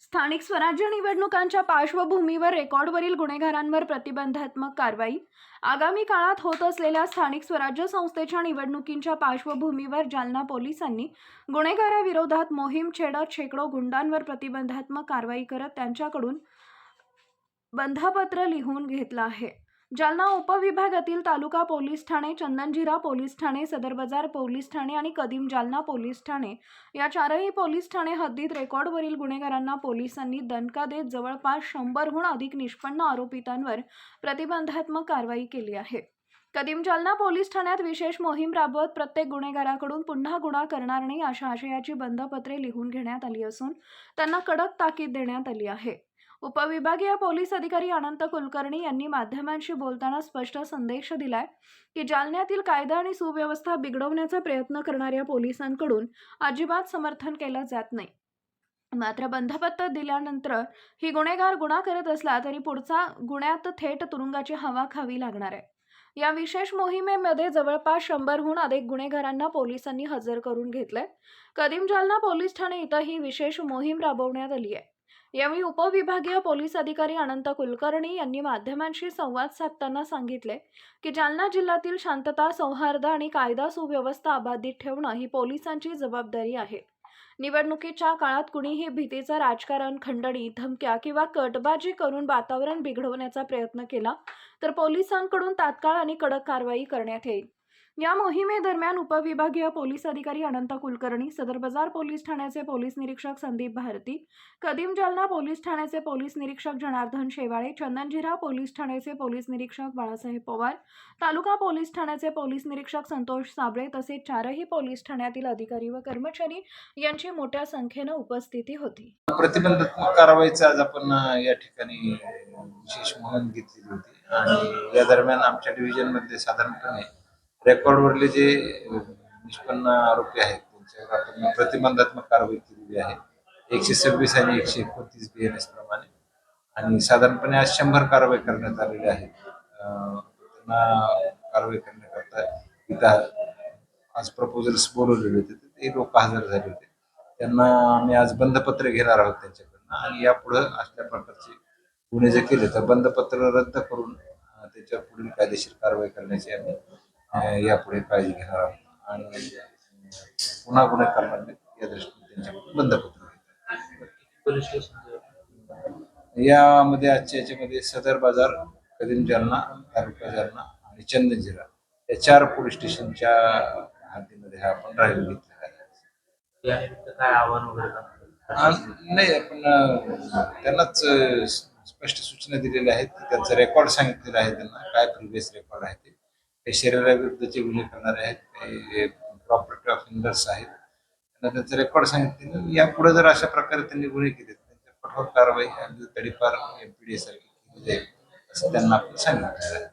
स्थानिक स्वराज्य निवडणुकांच्या पार्श्वभूमीवर रेकॉर्डवरील गुन्हेगारांवर प्रतिबंधात्मक कारवाई. आगामी काळात होत असलेल्या स्थानिक स्वराज्य संस्थेच्या निवडणुकींच्या पार्श्वभूमीवर जालना पोलिसांनी गुन्हेगाराविरोधात मोहीम छेडत शेकडो गुंडांवर प्रतिबंधात्मक कारवाई करत त्यांच्याकडून बंधपत्र लिहून घेतलं आहे. जालना उपविभागातील तालुका पोलीस ठाणे चंदनजिरा पोलीस ठाणे सदर बाजार पोलीस ठाणे आणि कदीम जालना पोलीस ठाणे या चारही पोलीस ठाणे हद्दीत रेकॉर्डवरील गुन्हेगारांना पोलिसांनी दणका देत जवळपास शंभरहून अधिक निष्पन्न आरोपितांवर प्रतिबंधात्मक कारवाई केली आहे. कदीम जालना पोलीस ठाण्यात विशेष मोहीम राबवत प्रत्येक गुन्हेगाराकडून पुन्हा गुन्हा करणार नाही अशा आशयाची बंधपत्रे लिहून घेण्यात आली असून त्यांना कडक ताकीद देण्यात आली आहे. उपविभागीय पोलीस अधिकारी अनंत कुलकर्णी यांनी माध्यमांशी बोलताना स्पष्ट संदेश दिलाय की जालन्यातील कायदा आणि सुव्यवस्था बिघडवण्याचा प्रयत्न करणाऱ्या पोलिसांकडून अजिबात समर्थन केलं जात नाही. मात्र बंधपत्र दिल्यानंतर ही गुन्हेगार गुन्हा करत असला तरी पुढचा गुन्ह्यात थेट तुरुंगाची हवा खावी लागणार आहे. या विशेष मोहिमेमध्ये जवळपास शंभरहून अधिक गुन्हेगारांना पोलिसांनी हजर करून घेतलंय. कदीम जालना पोलीस ठाणे इथं ही विशेष मोहीम राबवण्यात आली आहे. यावेळी उपविभागीय पोलीस अधिकारी अनंत कुलकर्णी यांनी माध्यमांशी संवाद साधताना सांगितले की जालना जिल्ह्यातील शांतता सौहार्द आणि कायदा सुव्यवस्था अबाधित ठेवणं ही पोलिसांची जबाबदारी आहे. निवडणुकीच्या काळात कुणीही भीतीचं राजकारण खंडणी धमक्या किंवा कटबाजी करून वातावरण बिघडवण्याचा प्रयत्न केला तर पोलिसांकडून तात्काळ आणि कडक कारवाई करण्यात येईल. या मोहिमेदरम्यान उपविभागीय पोलीस अधिकारी अनंत कुलकर्णी सदर बाजार पोलीस ठाण्याचे पोलीस निरीक्षक संदीप भारती कदीम जालना पोलीस ठाण्याचे पोलीस निरीक्षक जनार्दन शेवाळे चंदनजिरा पोलीस ठाण्याचे पोलीस निरीक्षक बाळासाहेब पवार तालुका पोलीस ठाण्याचे पोलीस निरीक्षक संतोष साबळे तसेच चारही पोलीस ठाण्यातील अधिकारी व कर्मचारी यांची मोठ्या संख्येनं उपस्थिती होती. प्रतिबंधात्मक कारवाईचा आज आपण या ठिकाणी विशेष मोहीम घेतलेली होती. आणि या दरम्यान आमच्या डिव्हिजनमध्ये साधारणपणे रेकॉर्डवरले जे निष्पन्न आरोपी आहेत त्यांच्यावर आपण प्रतिबंधात्मक कारवाई केलेली आहे. एकशे सव्वीस आणि एकशे एकोणतीस बी एन एस प्रमाणे. आणि साधारणपणे आज शंभर कारवाई करण्यात आलेल्या आहेत त्यांना कारवाई करण्याकरता इथं आज प्रपोजल्स बोलवलेले होते तर ते लोक हजर झाले होते. त्यांना आम्ही आज बंधपत्र घेणार आहोत त्यांच्याकडनं आणि यापुढं अशा प्रकारचे गुन्हे जे केले तर बंधपत्र रद्द करून त्याच्यावर पुढील कायदेशीर कारवाई करण्याची आम्ही यापुढे काळजी घेणार आहोत आणि पुन्हा गुन्हे करणार या दृष्टीने त्यांच्याकडून घेणार पोलीस स्टेशन यामध्ये आजच्या याच्यामध्ये सदर बाजार कदीम जालना तालुका जालना आणि चंदनजिरा या चार पोलीस स्टेशनच्या हद्दीमध्ये हा आपण घेतलेला आहे. यानिमित्त काय आव्हान वगैरे नाही आपण त्यांनाच स्पष्ट सूचना दिलेल्या आहेत. की त्यांचा रेकॉर्ड सांगितलेला आहे त्यांना. काय प्रिव्हियस रेकॉर्ड आहे ते. ते शरीराविरुद्धचे गुन्हे करणारे आहेत. काही प्रॉपर्टी ऑफेंडर्स आहेत. त्यांना त्यांचं रेकॉर्ड या यापुढे जर अशा प्रकारे त्यांनी गुन्हे केले त्यांच्या कठोर कारवाई तडीपार एमपीडी सारखी केली जाईल असं त्यांना आपण सांगणार आहे